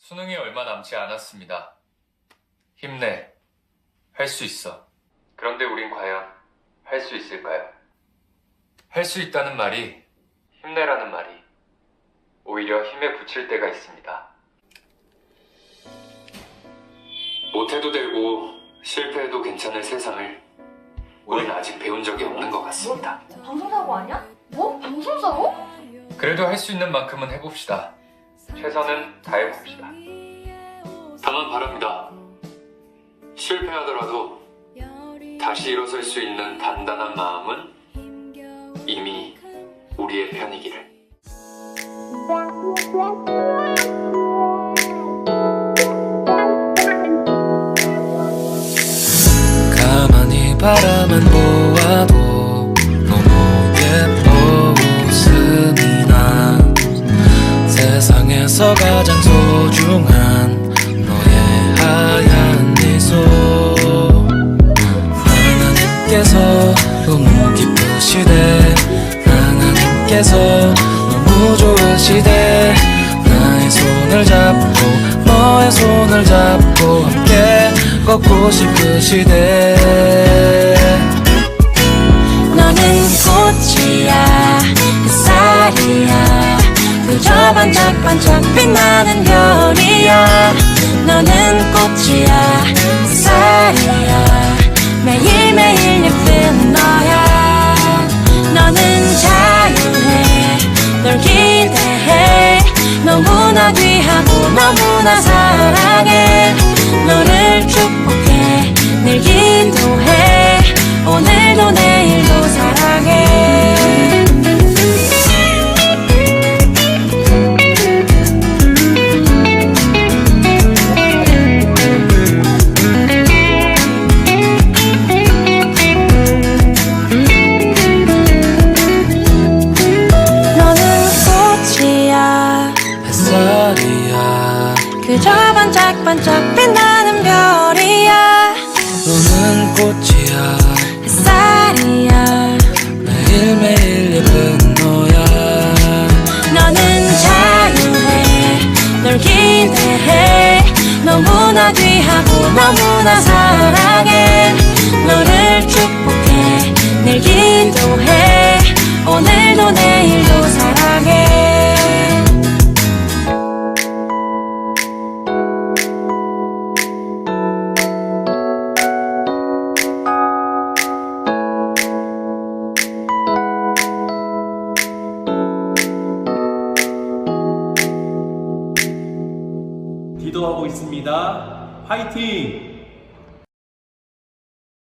수능이 얼마 남지 않았습니다. 힘내. 할 수 있어. 그런데 우린 과연 할 수 있을까요? 할 수 있다는 말이 힘내라는 말이 오히려 힘에 붙일 때가 있습니다. 못해도 되고 실패해도 괜찮을 세상을 우린 아직 배운 적이 없는 것 같습니다. 방송사고 아니야? 뭐? 방송사고? 그래도 할 수 있는 만큼은 해봅시다. 최선은 다해봅시다. 다만 바랍니다. 실패하더라도 다시 일어설 수 있는 단단한 마음은 이미 우리의 편이기를. 가만히 바라만 보 세상에서 가장 소중한 너의 하얀 미소. 하나님께서 너무 기쁘시대. 하나님께서 너무 좋으시대. 나의 손을 잡고 너의 손을 잡고 함께 걷고 싶으시대 반짝반짝 빛나는 별이야. 너는 꽃이야 햇살이야. 매일매일 예쁜 너야. 너는 자유해 널 기대해. 너무나 귀하고 너무나 사랑해. 너를 축복해 늘 기도해 그저 반짝반짝 빛나는 별이야. 너는 꽃이야. 햇살이야. 매일매일 예쁜 너야. 너는 자유해. 널 기대해. 너무나 귀하고 너무나 사랑해. 너를 축복해. 늘 기도해 기도하고 있습니다. 화이팅!